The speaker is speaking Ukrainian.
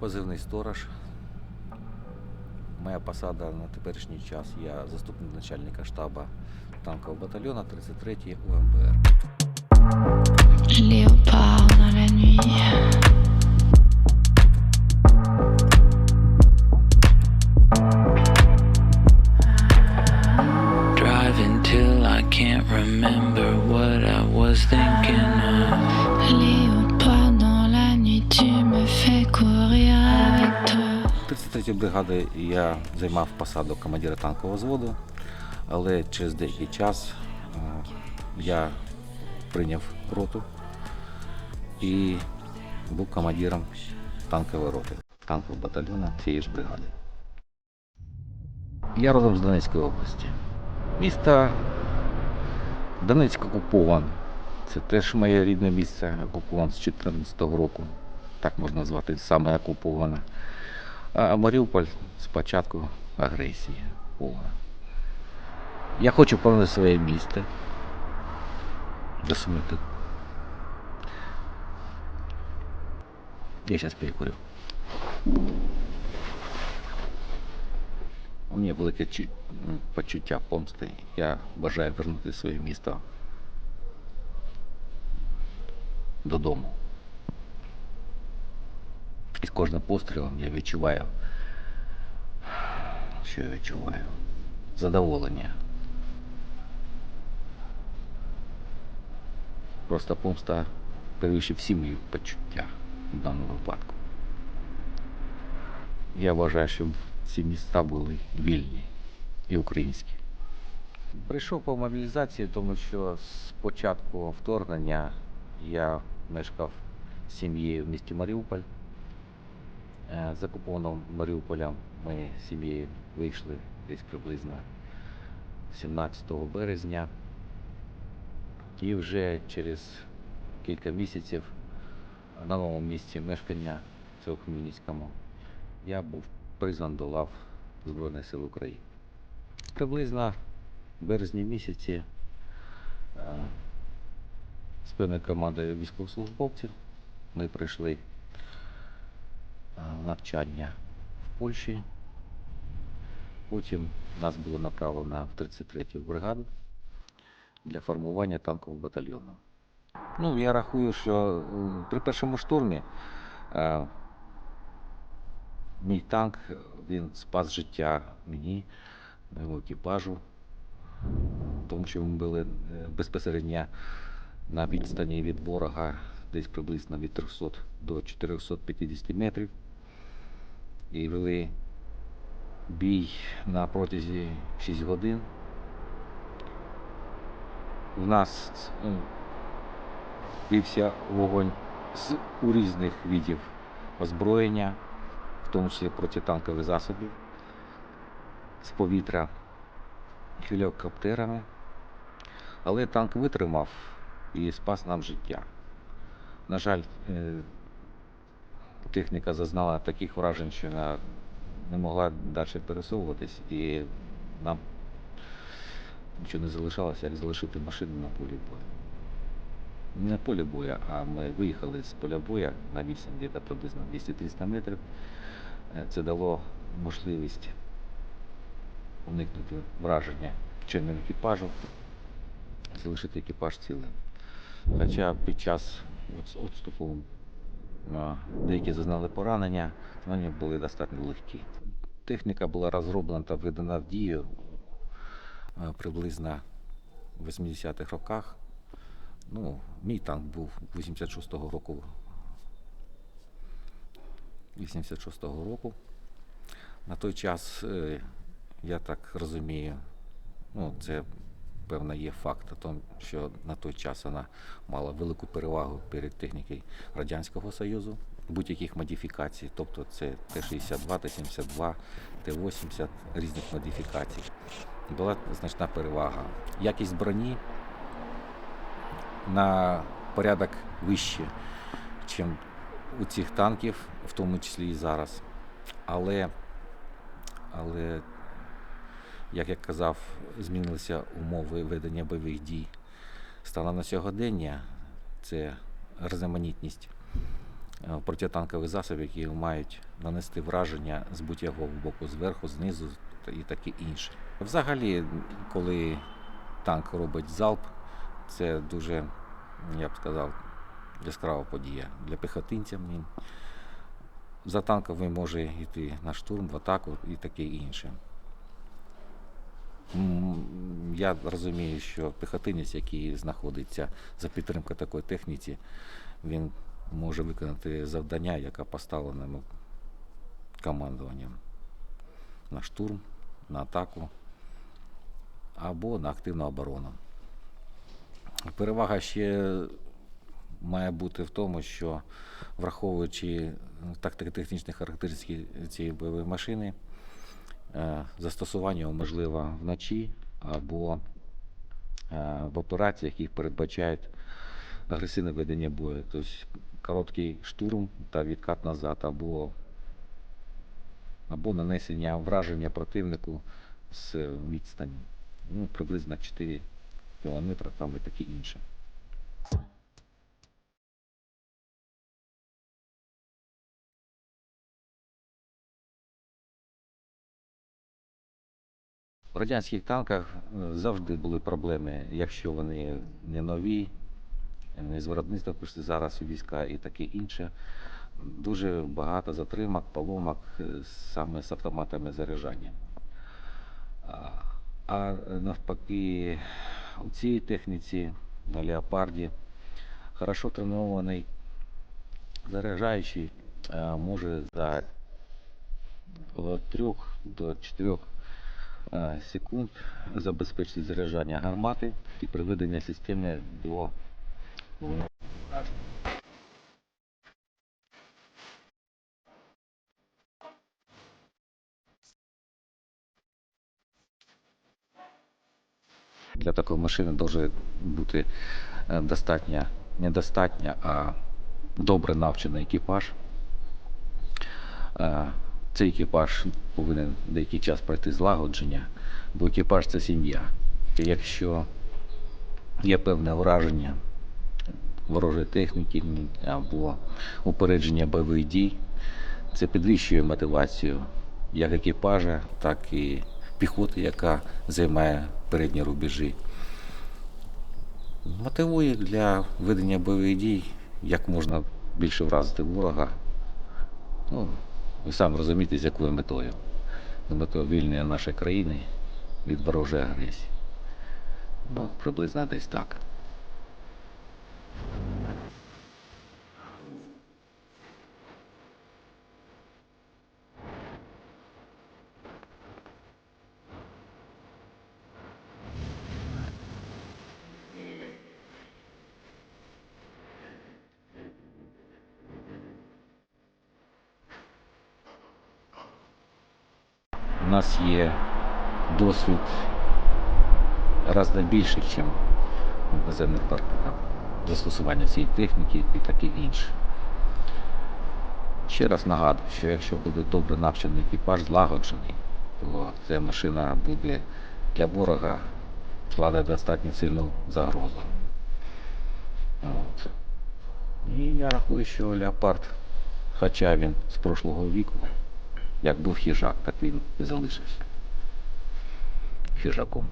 позивний сторож. Моя посада на теперішній час я заступник начальника штабу танкового батальйону 33 УМБР. Driving till I can't remember what I was thinking of. 33 бригади я займав посаду командира танкового взводу, але через деякий час е, я прийняв роту і був командиром танкової роти, танкового батальйону цієї ж бригади. Я родом з Донецької області. Місто Донецьк окупован. Це теж моє рідне місце, окупован з 2014 року. Так можна назвати, саме окуповане. Маріуполь з початку агресії. повна. Я хочу повернути своє місто. До смерти. Я зараз перекурю. У мене велике почуття помсти. Я бажаю вернути своє місто додому. І з кожним пострілом я відчуваю, що я відчуваю? Задоволення. Просто помста перевищив всі мої почуття в даному випадку. Я вважаю, щоб ці міста були вільні і українські. Прийшов по мобілізації, тому що з початку вторгнення я мешкав з сім'єю в місті Маріуполь. Е, З окупованого Маріуполя ми з сім'єю вийшли десь приблизно 17 березня. І вже через кілька місяців на новому місці мешкання цього Хмельницькому я був призван до лав Збройних сил України. Приблизно в березні місяці е, з певною командою військовослужбовців ми прийшли навчання в Польщі. Потім нас було направлено в 33-ю бригаду для формування танкового батальйону. Ну, я рахую, що при першому штурмі е, мій танк він спас життя мені, моєму екіпажу, тому що ми були е, безпосередньо на відстані від ворога десь приблизно від 300 до 450 метрів. І вели бій на протязі 6 годин. У нас ну, вівся вогонь з у різних видів озброєння, в тому числі протитанкових засобів, з повітря гелікоптерами. Але танк витримав і спас нам життя. На жаль, е, техніка зазнала таких вражень, що вона не могла далі пересовуватись, і нам нічого не залишалося, як залишити машину на полі бою. Не на полі бою, а ми виїхали з поля бою на відстань десь приблизно 200-300 метрів. Е, Це дало можливість уникнути враження чинного екіпажу, залишити екіпаж цілим. Хоча під час відступу деякі зазнали поранення, вони були достатньо легкі. Техніка була розроблена та введена в дію е, приблизно в 80-х роках. Ну, мій танк був 86-го року. 86-го року. На той час, е, я так розумію, ну, це певно є факт, о тому, що на той час вона мала велику перевагу перед технікою Радянського Союзу, будь-яких модифікацій, тобто це Т-62, Т-72, Т-80, різних модифікацій. Була значна перевага. Якість броні на порядок вище, ніж у цих танків, в тому числі і зараз. Але, але як я казав, змінилися умови ведення бойових дій. Станом на сьогодення це різноманітність е, протитанкових засобів, які мають нанести враження з будь-якого боку, зверху, знизу і таке інше. Взагалі, коли танк робить залп, це дуже, я б сказав, яскрава подія. Для піхотинця він за танком він може йти на штурм, в атаку і таке інше. Я розумію, що піхотинець, який знаходиться за підтримкою такої техніці, він може виконати завдання, яке поставлено йому командуванням на штурм, на атаку або на активну оборону. Перевага ще має бути в тому, що враховуючи тактико-технічні характеристики цієї бойової машини, застосування можливо вночі або е, в операціях, які передбачають агресивне ведення бою. Тобто короткий штурм та відкат назад, або, або нанесення враження противнику з відстані. Ну, приблизно 4 кілометри там і таке інше. В радянських танках е, завжди були проблеми, якщо вони не нові, не з виробництва пішли зараз у війська і таке інше. Дуже багато затримок, поломок е, саме з автоматами заряджання. А- А навпаки, у цій техніці на леопарді хорошо тренований заряджаючий е, може за від 3 до 4 е, секунд забезпечити заряджання гармати і приведення системи до Для такої машини може бути е, достатньо, недостатньо, а добре навчений екіпаж. Цей екіпаж повинен деякий час пройти злагодження, бо екіпаж це сім'я. Якщо є певне враження ворожої техніки або упередження бойових дій, це підвищує мотивацію як екіпажа, так і піхоти, яка займає передні рубежі. Мотивує для ведення бойових дій як можна більше вразити ворога. Ну, ви сам розумієте, з якою метою. З метою вільнення нашої країни від ворожої агресії. Ну, приблизно десь так. У нас є досвід разно більше, ніж у наземних партнерів. Застосування цієї техніки і таке інше. Ще раз нагадую, що якщо буде добре навчений екіпаж, злагоджений, то ця машина буде для ворога складати достатньо сильну загрозу. От. І я рахую, що леопард, хоча він з прошлого віку, як був хижак, так він і залишився хижаком.